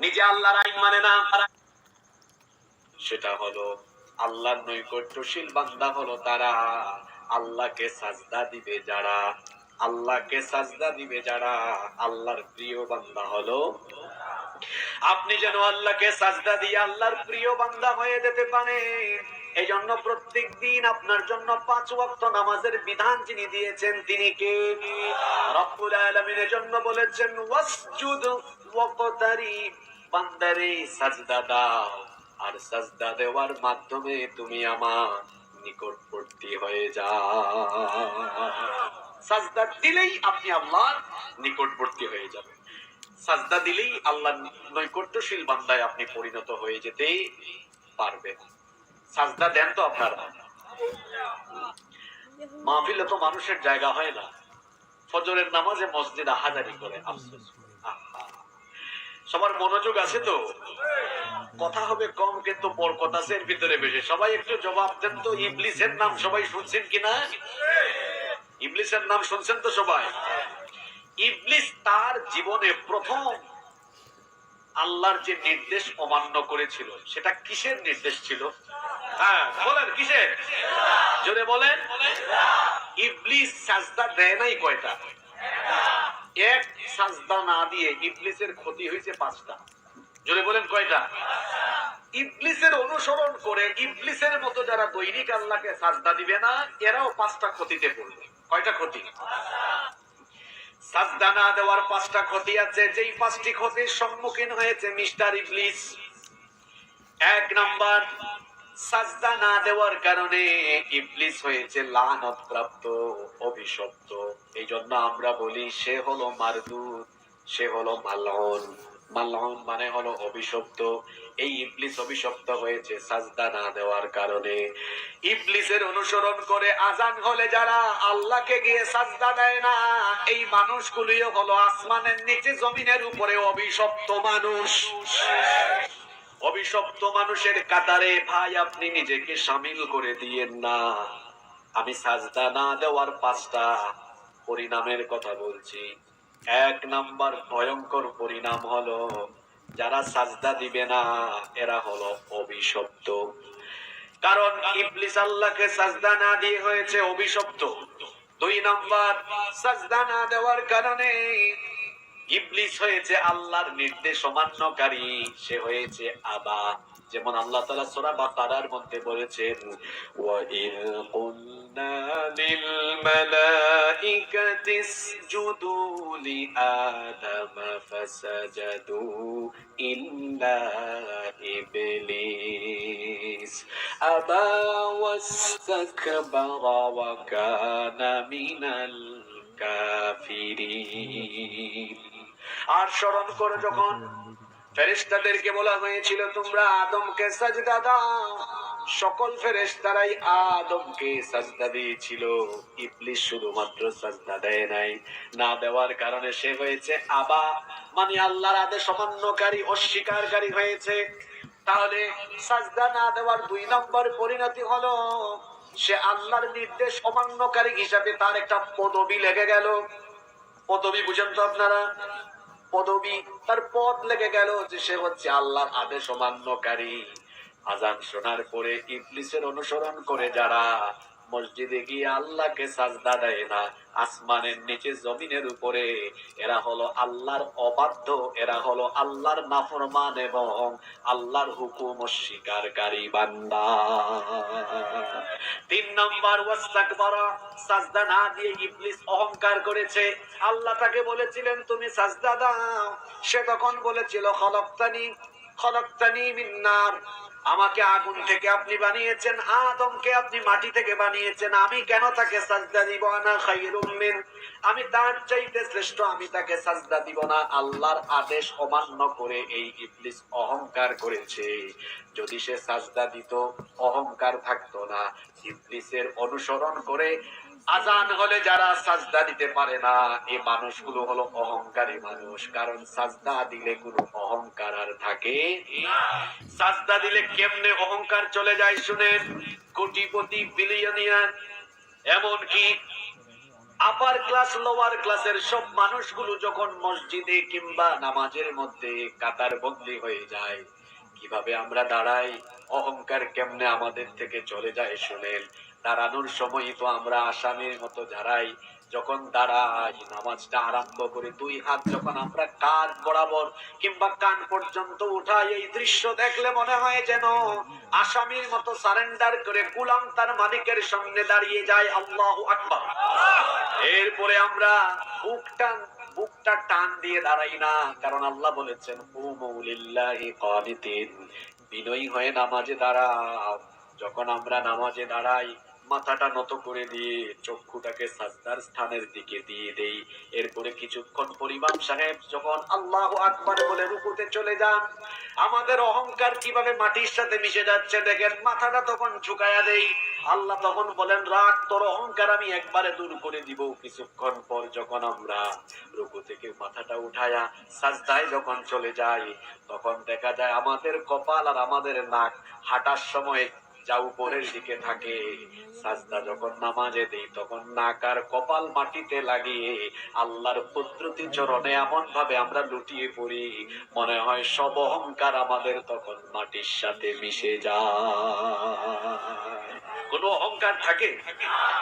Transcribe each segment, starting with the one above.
নিজে আল্লাহর আইন মানে না। সেটা হলো আল্লাহর নৈকট্যশীল বান্দা হলো তারা। আল্লাহকে সাজদা দিবে যারা। আল্লাহকে সাজদা দিবে যারা। আল্লাহর প্রিয় বান্দা হলো। আপনি যেন আল্লাহকে সাজদা দিয়ে আল্লাহর প্রিয় বান্দা হয়ে যেতে পারেন এই জন্য প্রত্যেক দিন আপনার জন্য পাঁচ ওয়াক্ত নামাজের বিধান যিনি দিয়েছেন, তিনি কে? রব্বুল আলামিনের জন্য বলেছেন, ওয়াসজুদ ওয়াকতারিব বান্দারে সাজদা দাও। আর সাজদা দেওয়ার মাধ্যমে তুমি আমার নিকটবর্তী হয়ে যাও। সাজদা দিলেই আপনি আল্লাহর নিকটবর্তী হয়ে যাবেন। সাজদা দিলেই আল্লাহ নৈকট্যশীল বান্দায় আপনি পরিণত হয়ে যেতে পারবেন। সাজদা দেন তো আপনারা। মাহফিলে তো মানুষের জায়গা হয় না। ফজরের নামাজে মসজিদ হাজারি করে। আফসোস আহা। সবার মনোযোগ আছে তো? কথা হবে কম, কিন্তু পর কথা এর ভিতরে বেশি। সবাই একটু জবাব দেন তো, ইবলিসের নাম সবাই শুনছেন কিনা ইবলিসের নাম শুনছেন তো সবাই? ইবলিস তার জীবনে প্রথম আল্লাহর যে নির্দেশ অমান্য করেছিল, সেটা কিসের নির্দেশ ছিল? হ্যাঁ বলেন, কিসের? জোরে বলেন। ইবলিস সাজদা দেয় নাই কয়টা? এক সাজদা না দিয়ে ইবলিসের ক্ষতি হয়েছে পাঁচটা। জোরে বলেন কয়টা? ইবলিসের অনুসরণ করে ইবলিসের মতো যারা দৈনিক আল্লাহকে সাজদা দিবে না, এরাও পাঁচটা ক্ষতিতে পড়বে। কয়টা ক্ষতি? সাজদা না দেওয়ার পাঁচটা ক্ষতি আছে, যেই পাঁচটি ক্ষতির সম্মুখীন হয়েছে মিস্টার ইবলিস। এক নাম্বার সাজদা না দেওয়ার কারণে ইবলিস হয়েছে লানত প্রাপ্ত অভিশপ্ত। এই জন্য আমরা বলি, সে হলো মারদুদ সে হলো মালহন মালহন মানে হলো অভিশপ্ত। এই ইবলিস অভিশপ্ত হয়েছে সাজদা না দেওয়ার কারণে। ইবলিসের অনুসরণ করে আজান হলে যারা আল্লাহকে গিয়ে সাজদা দেয় না, এই মানুষগুলিও হলো আসমানের নিচে জমিনের উপরে অভিশপ্ত মানুষ। অভিশপ্ত মানুষের কাতারে, ভাই, আপনি নিজেকে সামিল করে দিয়েন না। আমি সাজদা না দেওয়ার পাঁচটা পরিণামের কথা বলছি। এক নাম্বার ভয়ঙ্কর পরিণাম হলো, যারা সাজদা দিবে না, এরা হলো অভিশপ্ত। কারণ ইবলিস আল্লাহকে সাজদা না দিয়ে হয়েছে অভিশপ্ত। দুই নাম্বার, সাজদা না দেওয়ার কারণে ইবলিস হয়েছে আল্লাহর নির্দেশ অমান্যকারী সে হয়েছে আবা। যেমন আল্লাহ তাআলা সূরা বাকারার মধ্যে বলেছেন ওয়া কাফিরিন। আর স্মরণ করো যখন ফেরেশতাদেরকে বলা হয়েছিল, তোমরা আদমকে সাজদা দাও। সকল ফেরেশতারাই আদমকে সাজদা দিয়েছিল। ইবলিস শুধুমাত্র সাজদা দেয় নাই। না দেওয়ার কারণে সে হয়েছে আবা মানে আল্লাহর আদেশ অমান্যকারী, অস্বীকারী হয়েছে। তাহলে সাজদা না দেওয়ার দুই নম্বর পরিণতি হলো, সে আল্লাহর নির্দেশ অমান্যকারী হিসাবে তার একটা পদবি লেগে গেল। পদবি বুঝেন তো আপনারা? পদবি, তার পদ লেগে গেল যে সে হচ্ছে আল্লাহর আদেশ অমান্যকারী আজান শোনার পরে ইবলিসের অনুসরণ করে যারা মসজিদে গিয়ে আল্লাহকে সাজদা দেয় না। আসমানের নিচে, জমিনের উপরে। এরা হলো আল্লাহর অবাধ্য। এরা হলো আল্লাহর নাফরমান এবং আল্লাহর হুকুম অস্বীকারী বান্দা। তিন নম্বর, ওয়াস্তাকবারা। সাজদা না দিয়ে ইবলিস অহংকার করেছে। আল্লাহ তাকে বলেছিলেন, তুমি সাজদা দাও। সে তখন বলেছিল, খলকতানি খলকতানি মিন্নার। আমাকে আগুন থেকে আপনি বানিয়েছেন, আদমকে আপনি মাটি থেকে বানিয়েছেন, আমি কেন তাকে সাজদা দিব? না খাইরুম মিন। আমি তার চাইতে শ্রেষ্ঠ, আমি তাকে সাজদা দিব না। আল্লাহর আদেশ অমান্য করে এই ইবলিস অহংকার করেছে। যদি সে সাজদা দিত, অহংকার থাকতো না। ইবলিসের অনুসরণ করে আজান হলে যারা সাজদা দিতে পারে না এই মানুষগুলো হলো অহংকারী মানুষ। কারণ সাজদা দিলে কোনো অহংকার আর থাকে সাজদা দিলে কেমনে অহংকার চলে যায় শুনেন? কোটিপতি বিলিয়নিয়ার এমনকি আপার ক্লাস লোয়ার ক্লাসের সব মানুষগুলো যখন মসজিদে কিংবা নামাজের মধ্যে কাতার বন্দি হয়ে যায়, কীভাবে আমরা দাঁড়াই? অহংকার কেমনে আমাদের থেকে চলে যায় শুনেন দাঁড়ানোর সময় তো আমরা আসামির মতো দাঁড়াই। যখন দাঁড়াই, নামাজটা আরম্ভ করে, দুই হাত যখন আমরা কান বরাবর কিংবা কান পর্যন্ত উঠাই, এই দৃশ্য দেখলে মনে হয় যেন আসামির মতো সারেন্ডার করে গুলাম তার মালিকের সামনে দাঁড়িয়ে যায়, আল্লাহ আকবার। এরপরে আমরা বুক টান বুকটা টান দিয়ে দাঁড়াই না, কারণ আল্লাহ বলেছেন বিনয়ী হয়ে নামাজে দাঁড়াও যখন আমরা নামাজে দাঁড়াই মাথাটা নত করে দিয়ে চক্ষুটাকে সাজদার স্থানের দিকে দিয়ে দেই। এরপরে কিছুক্ষণ পরিমাণ সাহেব যখন আল্লাহ আকবার বলে রুকুতে চলে যান, আমাদের অহংকার কীভাবে মাটির সাথে মিশে যাচ্ছে দেখেন, মাথাটা তখন ঝুঁকায়া দেই। আল্লাহ তখন বলেন, রাগ, তোর অহংকার আমি একবারে দূর করে দিব। কিছুক্ষণ পর যখন আমরা রুকু থেকে মাথাটা উঠায়া সাজদায় যখন চলে যাই, তখন দেখা যায় আমাদের কপাল আর আমাদের নাক হাঁটার সময় যা উপরের দিকে থাকে। সাজদা যখন নামাজে দেই, তখন নাক আর কপাল মাটিতে লাগিয়ে আল্লাহর কুদরতি চরণে এমন ভাবে আমরা লুটিয়ে পড়ি। মনে হয় সব অহংকার আমাদের তখন মাটির সাথে মিশে যায়। কোন অহংকার থাকে?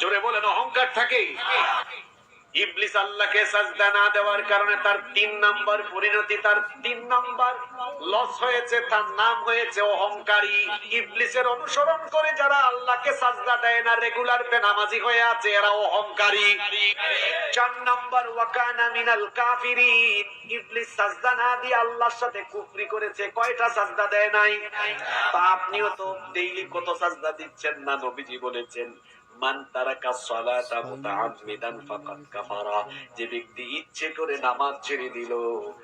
জোরে বলেন, অহংকার থাকে? ইবলিস আল্লাহকে সাজদা না দেওয়ার কারণে তার তিন নাম্বার পরিণতি তার তিন নাম্বার লস হয়েছে, তার নাম হয়েছে অহংকারী। ইবলিসের অনুসরণ করে যারা আল্লাহকে সাজদা দেয় না রেগুলার নামাজি হয়ে আছে, এরা অহংকারী। চার নাম্বার ওয়াকানা মিনাল কাফিরিন। ইবলিস সাজদা না দিয়ে আল্লাহর সাথে কুফরি করেছে, কয়টা সাজদা দেয় নাই? তা আপনিও তো ডেইলি কত সাজদা দিচ্ছেন না, নবীজি বলেছেন। মান তারাকা সালাতা মুতাআম্মিদান ফাকাদ কাফারা। যে ব্যক্তি ইচ্ছে করে নামাজ ছেড়ে দিল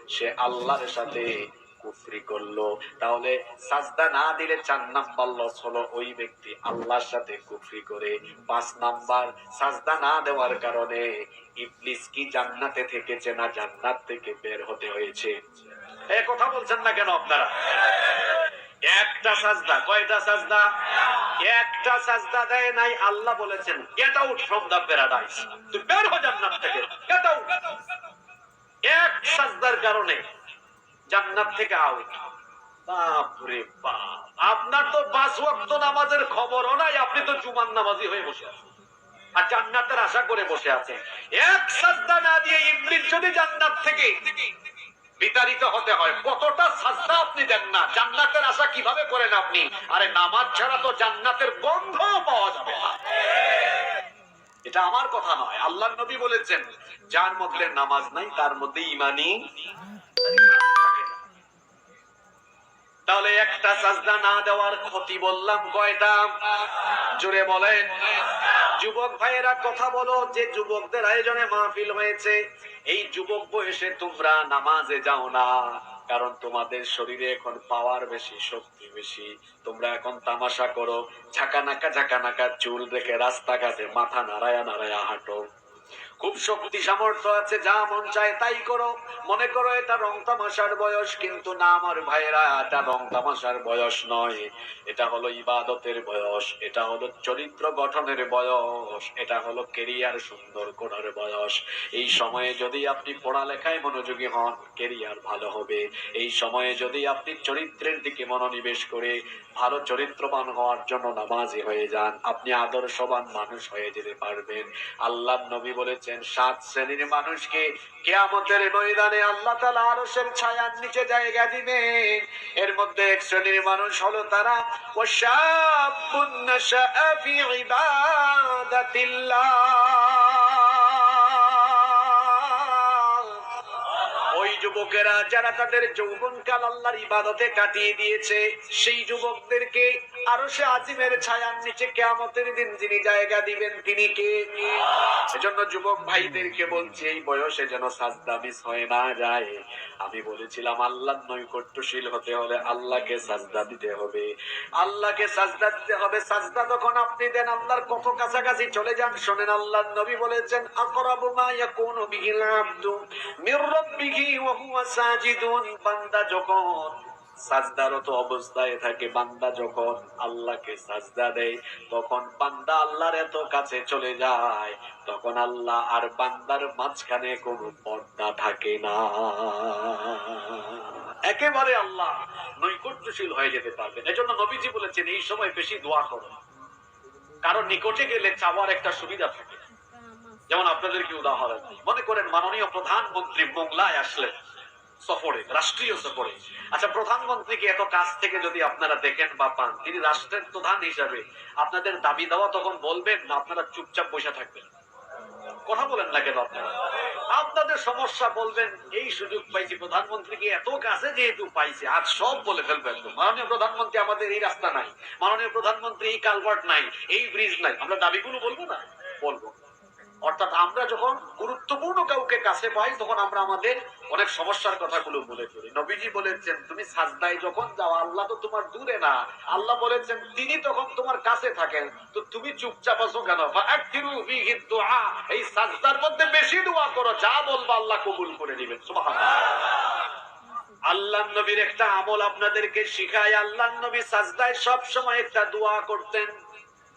সে আল্লাহর সাথে কুফরি করল। তাহলে সাজদা না দিলে চার নাম্বার লস হলো ওই ব্যক্তি আল্লাহর সাথে কুফরি করে। পাঁচ নাম্বার সাজদা না দেওয়ার কারণে ইবলিস কি জান্নাতে থেকেছে না জান্নাত থেকে বের হতে হয়েছে? এ কথা বলছেন না কেন আপনারা? একটা সাজদা কয়টা সাজদা? একটা সাজদা দেয় নাই, আল্লাহ বলেছেন get out from the paradise তুই বের হয়ে জান্নাত থেকে। গেট আউট এক সাজদার কারণে জান্নাত থেকে আউট বাপরে বাপ। আপনার তো পাঁচ ওয়াক্ত নামাজের খবরও নাই, আপনি তো জুমার নামাজি হয়ে বসে আছেন। আর জান্নাতের আশা করে বসে আছেন। এক সাজদা না দিয়ে ইবলিস যদি জান্নাত থেকে বিতাড়িত হতে হয়। কতটা সাজদা আপনি দেন না? জান্নাতের আশা কীভাবে করেন আপনি? আরে নামাজ ছাড়া তো জান্নাতের গন্ধ পাওয়া যাবে না। এটা আমার কথা নয় আল্লাহ নবী বলেছেন, যার মধ্যে নামাজ নাই, তার মধ্যে ইমানি তাহলে একটা সাজদা না দেওয়ার ক্ষতি বললাম কয়টা? জুড়ে বলেন। যুবক ভাইয়েরা, কথা বলো, যে যুবকদের আয়োজনে মাহফিল হয়েছে এই যুবক বয়সে তোমরা নামাজে যাও না, কারণ তোমাদের শরীরে এখন পাওয়ার বেশি, শক্তি বেশি। তোমরা এখন তামাশা করো ঝাঁকা নাকা ঝাঁকা নাকা চুল রেখে রাস্তাঘাটে মাথা নাড়ায়া নাড়ায়া হাঁটো। খুব শক্তি সামর্থ্য আছে, যা মন চায় তাই করো। মনে করো এটা রং তামাশার বয়স, কিন্তু না আমার ভাইয়েরা, এটা রং তামাশার বয়স নয়। এটা হলো ইবাদতের বয়স, এটা হলো চরিত্র গঠনের বয়স, এটা হলো কেরিয়ার সুন্দর করার বয়স। এই সময়ে যদি আপনি পড়ালেখায় মনোযোগী হন, কেরিয়ার ভালো হবে। এই সময়ে যদি আপনি চরিত্রের দিকে মনোনিবেশ করে ভালো চরিত্রবান হওয়ার জন্য নামাজি হয়ে যান। আপনি আদর্শবান মানুষ হয়ে যেতে পারবেন। আল্লাহ নবী বলেছেন, সাত শ্রেণির মানুষকে কেয়ামতের ময়দানে আল্লাহ তালা আরশের ছায়ার নিচে জায়গা দিবে। এর মধ্যে এক শ্রেণির মানুষ হলো তারা ও ওই যুবকেরা যারা তাদের যৌবনকাল আল্লাহর ইবাদতে কাটিয়ে দিয়েছে সেই যুবকদেরকে আরও সে আজিমের ছায়ার নিচে কেয়ামতের দিন যিনি জায়গা দিবেন, তিনি কে? সেজন্য যুবক ভাইদেরকে বলছি, এই বয়সে যেন সাজদা মিস হয়ে না যায়। আমি বলেছিলাম আল্লাহ নৈকট্যশীল হতে হলে আল্লাহকে সাজদা দিতে হবে। আল্লাহকে সাজদা দিতে হবে, সাজদা তখন আপনি দেন, আল্লাহর কত কাছাকাছি চলে যান, শোনেন আল্লাহ নবী বলেছেন, আকরাবু মা ইয়াকুনু বিহিল আবদু মির রাব্বিহি ওয়া হুয়া সাজিদুন। বান্দা যখন সাজদারত অবস্থায় থাকে। বান্দা যখন আল্লাহকে সাজদা দেয়, তখন বান্দা আল্লাহর এত কাছে চলে যায়, তখন আল্লাহ আর বান্দার মাঝখানে কোনো পর্দা থাকে না। একেবারে আল্লাহ নৈকট্যশীল হয়ে যেতে পারবেন। এজন্য নবীজি বলেছেন, এই সময় বেশি দোয়া করো। কারণ নিকটে গেলে চাওয়ার একটা সুবিধা থাকে। যেমন আপনাদেরকে উদাহরণ। মনে করেন মাননীয় প্রধানমন্ত্রী মোংলায় আসলেন। সফরে, রাষ্ট্রীয় সফরে। আচ্ছা প্রধানমন্ত্রীকে এত কাছ থেকে যদি আপনারা দেখেন বা পান, তিনি রাষ্ট্রের প্রধান হিসাবে আপনাদের দাবি দেওয়া তখন বলবেন না, আপনারা চুপচাপ বসে থাকবেন? কথা বলেন না কেন আপনারা? আপনাদের সমস্যা বলবেন, এই সুযোগ পাইছি প্রধানমন্ত্রীকে এত কাছে যেহেতু পাইছে আর সব বলে ফেলবেন তো? মাননীয় প্রধানমন্ত্রী, আমাদের এই রাস্তা নাই। মাননীয় প্রধানমন্ত্রী, এই কালভার্ট নাই, এই ব্রিজ নাই। আমরা দাবিগুলো বলব না বলব অর্থাৎ আমরা যখন গুরুত্বপূর্ণ কাউকে কাছে পাই, তখন আমরা আমাদের অনেক সমস্যার কথাগুলো বলে ফেলি। নবীজি বলেছেন, তুমি সাজদায় যখন যাও, আল্লাহ তো তোমার দূরে না। আল্লাহ বলেছেন, তিনি তখন তোমার কাছে থাকেন। তো তুমি চুপচাপ আছো কেন? এই সাজদার মধ্যে বেশি দোয়া করো, যা বলবা আল্লাহ কবুল করে সুবহানাল্লাহ। আল্লাহ নবীর একটা আমল আপনাদেরকে শিখায় আল্লাহ নবী সাজদায় সব সময় একটা দোয়া করতেন।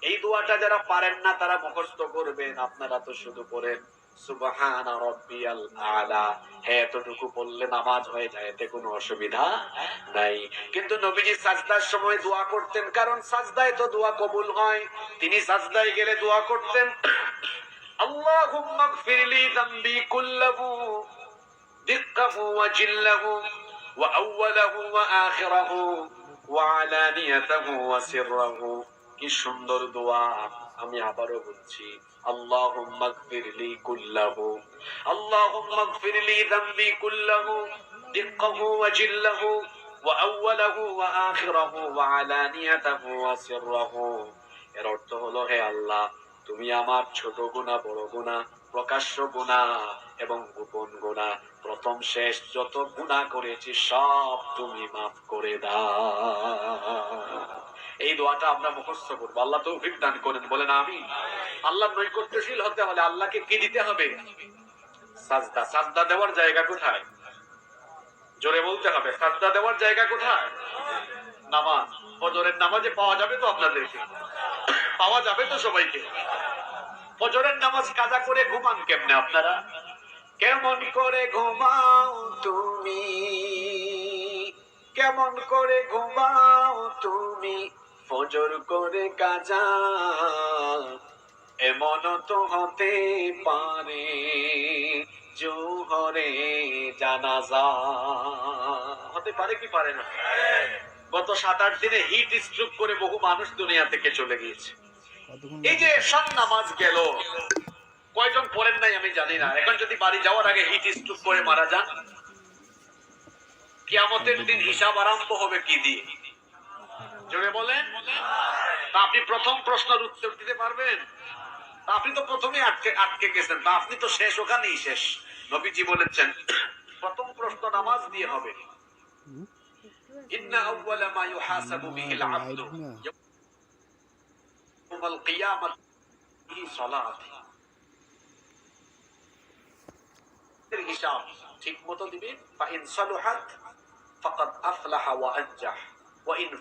এই দোয়াটা যারা পারেন না, তারা মুখস্থ করবেন। আপনারা তো শুধু করেন এতটুকু বললে নামাজ হয়ে যায়, এতে কোনো অসুবিধা নাই। কিন্তু নবীজি সাজদার সময় দোয়া করতেন, কারণ সাজদায় তো দোয়া কবুল হয়। তিনি সাজদায় গেলে দোয়া করতেন আল্লাহ কুল্লাহু কি সুন্দর দোয়া আমি আবারও বলছি। আল্লাহুম্মা গফিরলি কুল্লাহু। আল্লাহুম্মা গফিরলি যামবি কুল্লাহু, দিক্কাহু ওয়া জিল্লাহু, ওয়া আউওয়ালাহু ওয়া আখিরাহু ওয়া আলানিয়াতাহু ওয়া এর অর্থ হলো, হে আল্লাহ, তুমি আমার ছোট গুণা বড় গুণা প্রকাশ্য গুণা এবং গোপন গুণা প্রথম শেষ যত গুণা করেছি সব তুমি মাফ করে দাও। এই দোয়াটা আমরা মুখস্থ করব। আল্লাহ তো দান করেন, বলেন আমি আল্লাহ নৈকট্যশীল হতে হলে আল্লাহকে কি দিতে হবে? সাজদা। সাজদা দেওয়ার জায়গা কোথায়? জোরে বলতে হবে, সাজদা দেওয়ার জায়গা কোথায়? নামাজ। ফজরের নামাজে পাওয়া যাবে তো আপনাদেরকে? পাওয়া যাবে তো সবাইকে? ফজরের নামাজ কাজা করে ঘুমান কেমনে আপনারা? কেমন করে ঘুমাও তুমি? কেমন করে ঘুমাও তুমি? ফজর করে কাজা এমন তো হতে পারে জোহরে জানাজা। হতে পারে কি পারে না? গত সাত আট দিনে হিট স্ট্রোক করে বহু মানুষ দুনিয়া থেকে চলে গিয়েছে। এই যে এশার নামাজ গেল। কয়জন পড়েন নাই আমি জানি না। এখন যদি বাড়ি যাওয়ার আগে হিট স্ট্রোক করে মারা যান কিয়ামতের দিন হিসাব আরম্ভ হবে কি দিয়ে? জোরে বলেন। তা আপনি প্রথম প্রশ্নের উত্তর দিতে পারবেন? আপনি তো প্রথমে আটকে আটকে গেছেন। বা আপনি তো শেষ, ওখানেই শেষ। নবীজি বলেছেন, প্রথম প্রশ্ন নামাজ দিয়ে হবে। ইন্না মা ইউহাসাবু আবদু হিসাব ঠিক মতো দিবে ফা ইন ফাকাদ আফলাহা ওয়া আনজাহ। ওয়া ইন